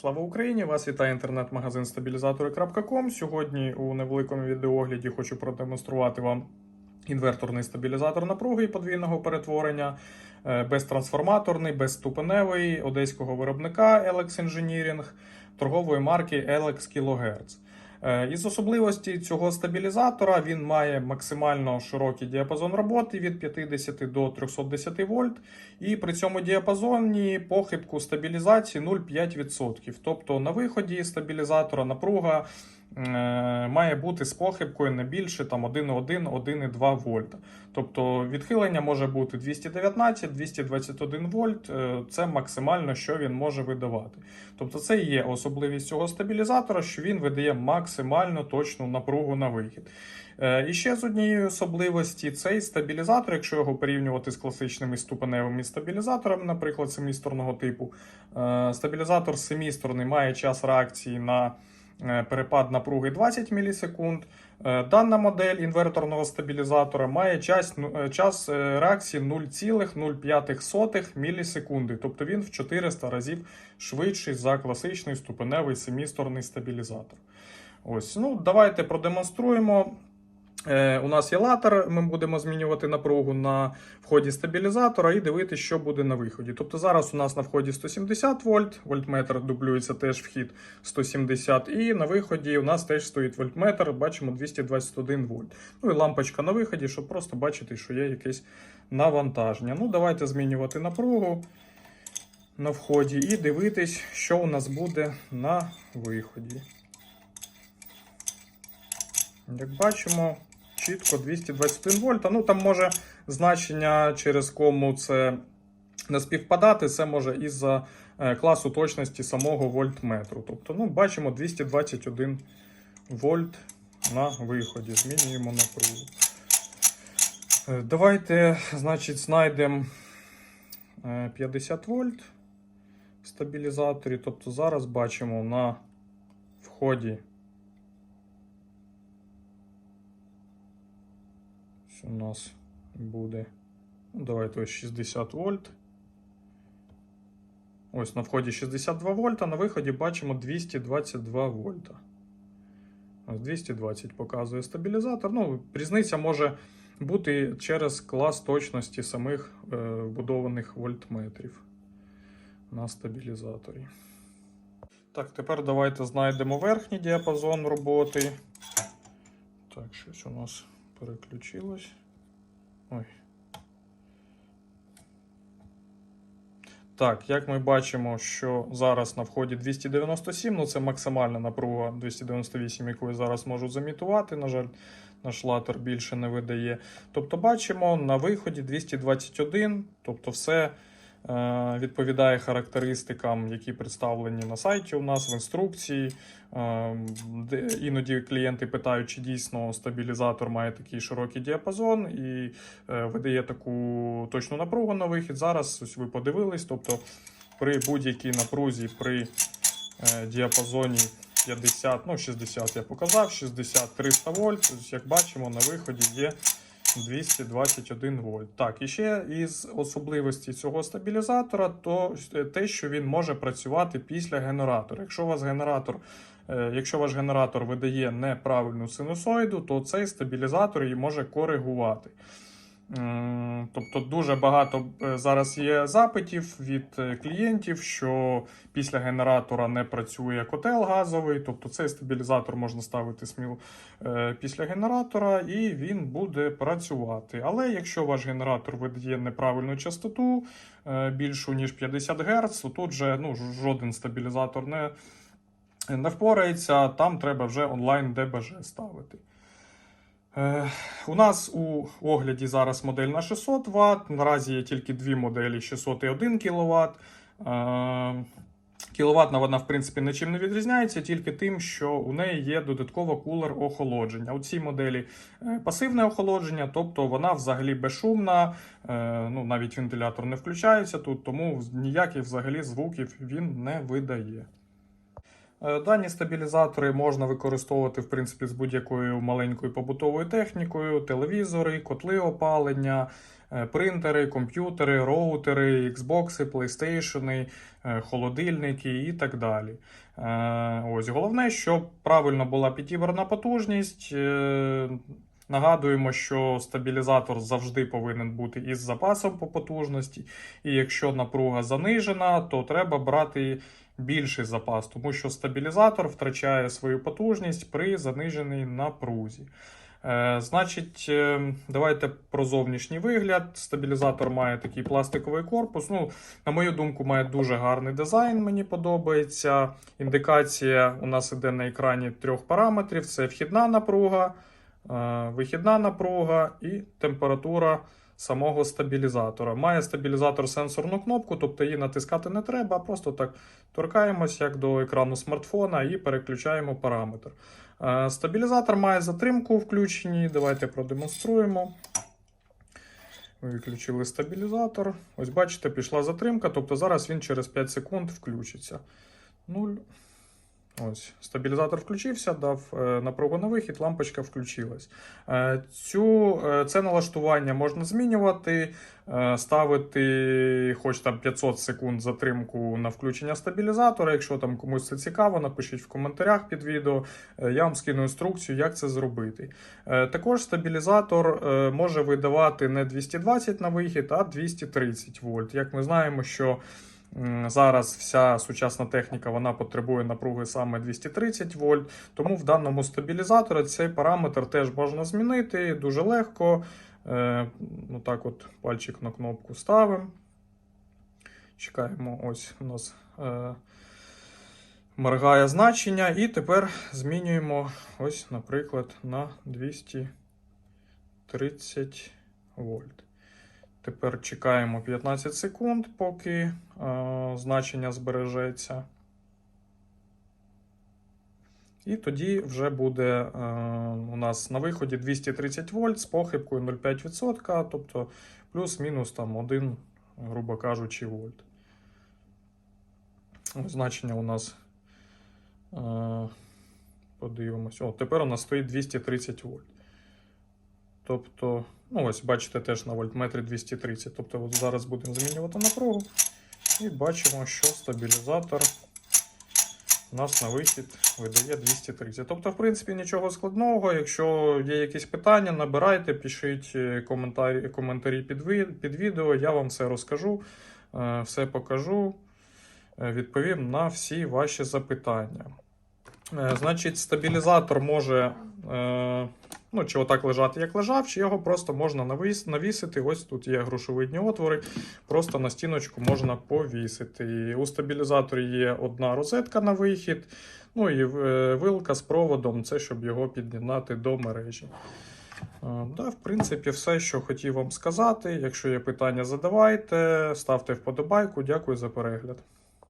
Слава Україні! Вас вітає інтернет-магазин стабілізатори.com. Сьогодні у невеликому відеогляді хочу продемонструвати вам інверторний стабілізатор напруги і подвійного перетворення, е, безтрансформаторний, безступеневий одеського виробника Alex Engineering торгової марки Alex kHz. Е, Із особливості цього стабілізатора він має максимально широкий діапазон роботи від 50 до 310 вольт, і при цьому діапазоні похибку стабілізації 0,5%. Тобто на виході стабілізатора напруга має бути з похибкою не більше 1,1-1,2 вольта. Тобто відхилення може бути 219-221 вольт. е, Це максимально, що він може видавати. Тобто, це є особливість цього стабілізатора, що він видає максимально точну напругу на вихід. Е, І ще з однієї особливості цей стабілізатор, якщо його порівнювати з класичними ступеневими стабілізаторами, наприклад, семісторного типу, е, стабілізатор семісторний має час реакції на е, перепад напруги 20 мілісекунд. Е, Дана модель інверторного стабілізатора має час, ну, е, час е, реакції 0,05 мілісекунди, тобто він в 400 разів швидший за класичний ступеневий семісторний стабілізатор. Ось, ну, давайте продемонструємо. Е, у нас є латер, ми будемо змінювати напругу на вході стабілізатора і дивитися, що буде на виході. Тобто зараз у нас на вході 170 вольт, вольтметр дублюється теж вхід 170, і на виході у нас теж стоїть вольтметр, бачимо 221 вольт. Ну і лампочка на виході, щоб просто бачити, що є якесь навантаження. Ну, давайте змінювати напругу на вході і дивитись, що у нас буде на виході. Як бачимо, чітко 221 вольт. Ну там може значення, через кому це не співпадати, це може із-за е, класу точності самого вольтметру. Тобто, ну, бачимо 221 вольт на виході. Змінюємо напругу. Е, Давайте, значить, знайдемо е, 50 вольт в стабілізаторі. Тобто зараз бачимо на вході. У нас буде. Ну, давайте ось 60 вольт. Ось на вході 62 вольта, на виході бачимо 222 вольта. Ось 220 показує стабілізатор. Ну, різниця може бути через клас точності самих е, вбудованих вольтметрів на стабілізаторі. Так, тепер давайте знайдемо верхній діапазон роботи. Так, щось у нас переключилось. Ой. Так, як ми бачимо, що зараз на вході 297, ну це максимальна напруга 298, яку я зараз можу замітувати. На жаль, наш латер більше не видає. Тобто, бачимо на виході 221, тобто все відповідає характеристикам, які представлені на сайті у нас в інструкції. Е, іноді клієнти питають, чи дійсно стабілізатор має такий широкий діапазон і е, видає таку точну напругу на вихід. Зараз ось ви подивились, тобто при будь-якій напрузі при е, діапазоні 50, ну 60 я показав, 60-300 вольт. Як бачимо, на виході є 221 вольт. Так, і ще із особливості цього стабілізатора, то те, що він може працювати після генератора. Якщо у вас генератор, е, якщо ваш генератор видає неправильну синусоїду, то цей стабілізатор її може коригувати. Тобто дуже багато е, зараз є запитів від е, клієнтів, що після генератора не працює котел газовий, тобто цей стабілізатор можна ставити сміло е, після генератора і він буде працювати. Але якщо ваш генератор видає неправильну частоту більшу ніж 50 Гц, то тут же ну, жоден стабілізатор не, не впорається, там треба вже онлайн ДБЖ ставити. Е, У нас у огляді зараз модель на 600 Вт. Наразі є тільки дві моделі 600 і 1 кВт. Е, Кіловатна вона, в принципі, нічим не відрізняється, тільки тим, що у неї є додатково кулер охолодження. У цій моделі е, пасивне охолодження, тобто вона взагалі безшумна, ну, навіть вентилятор не включається тут, тому ніяких взагалі звуків він не видає. Е, Дані стабілізатори можна використовувати в принципі з будь-якою маленькою побутовою технікою, телевізори, котли опалення, е, принтери, комп'ютери, роутери, Xbox, PlayStation, е, холодильники і так далі. Ось головне, щоб правильно була підібрана потужність. Нагадуємо, що стабілізатор завжди повинен бути із запасом по потужності, і якщо напруга занижена, то треба брати більший запас, тому що стабілізатор втрачає свою потужність при заниженій напрузі. Е, значить, е, давайте про зовнішній вигляд. Стабілізатор має такий пластиковий корпус. Ну, на мою думку, має дуже гарний дизайн. Мені подобається. Індикація у нас іде на екрані трьох параметрів: це вхідна напруга, вихідна напруга і температура самого стабілізатора. Має стабілізатор сенсорну кнопку, тобто її натискати не треба, а просто так торкаємось як до екрану смартфона і переключаємо параметр. Е, Стабілізатор має затримку включені. Давайте продемонструємо. Виключили стабілізатор. Ось бачите, пішла затримка, тобто зараз він через 5 секунд включиться. 0. Ось, стабілізатор включився, дав е, напругу на вихід, лампочка включилась. Е, цю, е, це налаштування можна змінювати, ставити хоч там 500 секунд затримку на включення стабілізатора. Якщо там комусь це цікаво, напишіть в коментарях під відео. Я вам скину інструкцію, як це зробити. Також стабілізатор може видавати не 220 на вихід, а 230 вольт. Як ми знаємо, що Зараз вся сучасна техніка вона потребує напруги саме 230 вольт. Тому в даному стабілізаторі цей параметр теж можна змінити дуже легко. Е, ну так от пальчик на кнопку ставимо. Чекаємо, ось у нас е, моргає значення. І тепер змінюємо, ось, наприклад, на 230 вольт. Тепер чекаємо 15 секунд, поки е, значення збережеться. І тоді вже буде е, у нас на виході 230 вольт з похибкою 0,5%, тобто плюс-мінус там 1, грубо кажучи, вольт. Значення у нас е, подивимось. О, тепер у нас стоїть 230 вольт. Тобто, ну ось бачите теж на вольтметрі 230. Тобто от зараз будемо змінювати напругу. І бачимо, що стабілізатор у нас на вихід видає 230. Тобто, в принципі, нічого складного. Якщо є якісь питання, набирайте, пишіть е, коментарі, коментарі під, під відео, я вам все розкажу, е, все покажу, е, відповім на всі ваші запитання. Е, Значить, стабілізатор може е, ну, чи отак лежати, як лежав, чи його просто можна навісити. Ось тут є грушовидні отвори, просто на стіночку можна повісити. У стабілізаторі є одна розетка на вихід, ну і е, вилка з проводом, це щоб його під'єднати до мережі. Да, в принципі, все, що хотів вам сказати. Якщо є питання, задавайте, ставте вподобайку. Дякую за перегляд.